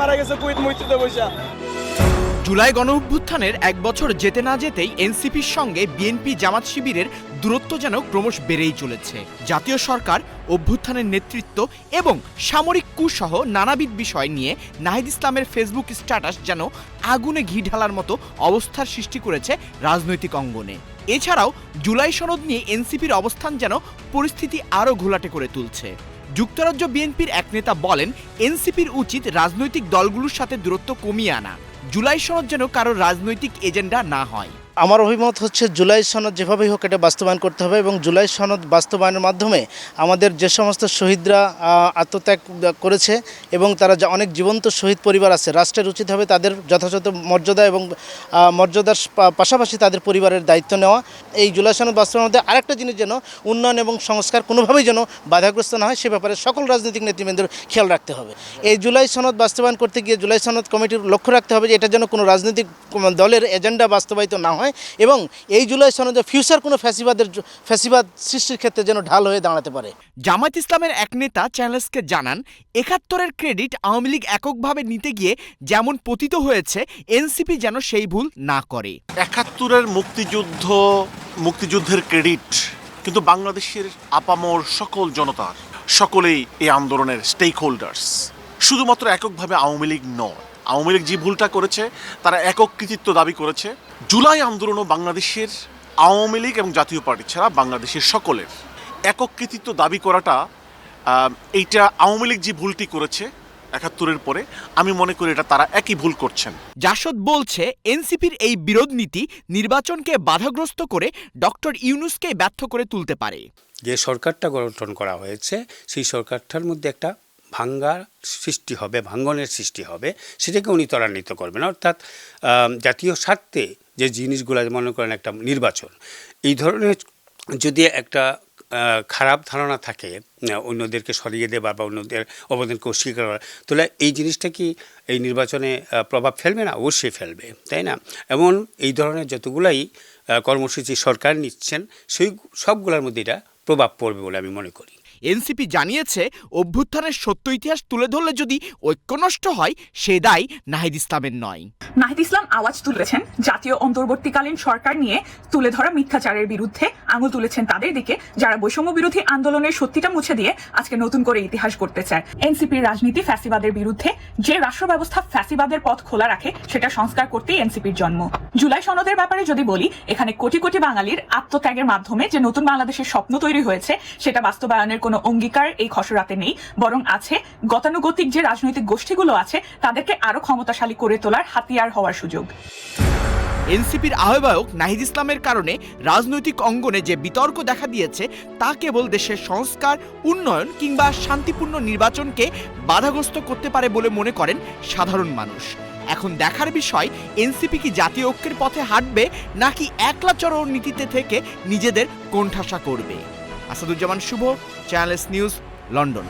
মারা গেছে জুলাই গণ অভ্যুত্থানের এক বছর যেতে না যেতেই এনসিপির সঙ্গে বিএনপি জামাত শিবিরের দূরত্ব যেন ক্রমশ বেড়েই চলেছে। জাতীয় সরকার, অভ্যুত্থানের নেতৃত্ব এবং সামরিক কুসহ নানাবিধ বিষয় নিয়ে নাহিদ ইসলামের ফেসবুক স্ট্যাটাস যেন আগুনে ঘি ঢালার মতো অবস্থার সৃষ্টি করেছে রাজনৈতিক অঙ্গনে। এছাড়াও জুলাই সনদ নিয়ে এনসিপির অবস্থান যেন পরিস্থিতি আরও ঘোলাটে করে তুলছে। যুক্তরাজ্য বিএনপির এক নেতা বলেন, এনসিপির উচিত রাজনৈতিক দলগুলোর সাথে দূরত্ব কমিয়ে আনা। জুলাই সনদ যেন কারও রাজনৈতিক এজেন্ডা না হয়। আমার অভিমত হচ্ছে জুলাই সনদ যেভাবেই হোক এটা বাস্তবায়ন করতে হবে এবং জুলাই সনদ বাস্তবায়নের মাধ্যমে আমাদের যে সমস্ত শহীদরা আত্মত্যাগ করেছে এবং তারা যা অনেক জীবন্ত শহীদ পরিবার আছে, রাষ্ট্রের উচিত হবে তাদের যথাযথ মর্যাদা এবং মর্যাদার পাশাপাশি তাদের পরিবারের দায়িত্ব নেওয়া। এই জুলাই সনদ বাস্তবায়নের মধ্যে আরেকটা জিনিস যেন উন্নয়ন এবং সংস্কার কোনোভাবেই যেন বাধাগ্রস্ত না হয়, সে ব্যাপারে সকল রাজনৈতিক নেতৃবৃন্দের খেয়াল রাখতে হবে। এই জুলাই সনদ বাস্তবায়ন করতে গিয়ে জুলাই সনদ কমিটির লক্ষ্য রাখতে হবে যে এটা যেন কোনো রাজনৈতিক দলের এজেন্ডা বাস্তবায়িত না হয়। এবং এই জুলাই সনদে ফিউচার কোনো ফ্যাসিবাদের ফ্যাসিবাদ সৃষ্টির ক্ষেত্রে যেন ঢাল হয়ে দাঁড়াতে পারে। জামায়াত ইসলামের এক নেতা চ্যানেলসকে জানান একাত্তরের ক্রেডিট আওয়ামী লীগ এককভাবে নিতে গিয়ে যেমন পতিত হয়েছে এনসিপি যেন সেই ভুল না করে। একাত্তরের মুক্তিযুদ্ধ মুক্তিযুদ্ধের ক্রেডিট কিন্তু বাংলাদেশের আপামর সকল জনতার সকলেই এই আন্দোলনের স্টেক হোল্ডার্স শুধুমাত্র এককভাবে আওয়ামী লীগ নয় আওয়ামী লীগ যে ভুলটা করেছে তারা একক কৃতিত্ব দাবি করেছে। জুলাই আন্দোলনও বাংলাদেশের আওয়ামী লীগ এবং জাতীয় পার্টি ছাড়া বাংলাদেশের সকলের। একক কৃতিত্ব দাবি করাটা এইটা আওয়ামী লীগ যে ভুলটি করেছে একাত্তরের পরে আমি মনে করি এটা তারা একই ভুল করছেন। জাসদ বলছে এনসিপির এই বিরোধ নীতি নির্বাচনকে বাধাগ্রস্ত করে ডক্টর ইউনুসকে ব্যর্থ করে তুলতে পারে। যে সরকারটা গঠন করা হয়েছে সেই সরকারটার মধ্যে একটা ভাঙ্গার সৃষ্টি হবে, ভাঙ্গনের সৃষ্টি হবে, সেটাকে উনি ত্বরান্বিত করবেন। অর্থাৎ জাতীয় স্বার্থে যে জিনিসগুলো মনে করেন একটা নির্বাচন, এই ধরনের যদি একটা খারাপ ধারণা থাকে অন্যদেরকে সরিয়ে দেবা বা অন্যদের অবদানকে অস্বীকার করা তাহলে এই জিনিসটা কি এই নির্বাচনে প্রভাব ফেলবে না? অবশ্যই ফেলবে, তাই না? এমন এই ধরনের যতগুলাই কর্মসূচি সরকার নিচ্ছেন, সেই সবগুলোর মধ্যে এটা প্রভাব পড়বে বলে আমি মনে করি। এনসিপি জানিয়েছে, অভ্যুত্থানের সত্য ইতিহাস তুলে ধরলে যদি ঐক্য নষ্ট হয়, সে দায় নাহিদ ইসলামের নয়। নাহিদ ইসলাম আওয়াজ তুলেছেন, জাতীয় অন্তর্বর্তীকালীন সরকার নিয়ে তুলে ধরা মিথ্যাচারের বিরুদ্ধে আঙুল তুলেছেন তাদের দিকে, যারা বৈষম্য বিরোধী আন্দোলনের সত্যিটা মুছে দিয়ে আজকে নতুন করে ইতিহাস করতে চায়। এনসিপির রাজনীতি ফ্যাসিবাদের বিরুদ্ধে, যে রাষ্ট্র ব্যবস্থা ফ্যাসিবাদের পথ খোলা রাখে, সেটা সংস্কার করতেই এনসিপির জন্ম। জুলাই সনদের ব্যাপারে যদি বলি, এখানে কোটি কোটি বাঙালির আত্মত্যাগের মাধ্যমে যে নতুন বাংলাদেশের স্বপ্ন তৈরি হয়েছে, সেটা বাস্তবায়নের কোনো অঙ্গীকার এই খসড়াতে নেই, বরং আছে গতানুগতিক যে রাজনৈতিক গোষ্ঠীগুলো আছে, তাদেরকে আরও ক্ষমতাশালী করে তোলার হাতিয়ার হওয়ার সুযোগ। এনসিপির আহ্বায়ক নাহিদ ইসলামের কারণে রাজনৈতিক অঙ্গনে যে বিতর্ক দেখা দিয়েছে, তা কেবল দেশের সংস্কার, উন্নয়ন কিংবা শান্তিপূর্ণ নির্বাচনকে বাধাগ্রস্ত করতে পারে বলে মনে করেন সাধারণ মানুষ। এখন দেখার বিষয়, এনসিপি কি জাতীয় ঐক্যের পথে হাঁটবে, নাকি একলা চরণ নীতিতে থেকে নিজেদের কোণঠাসা করবে? Asaduzzaman Shuvo channels news London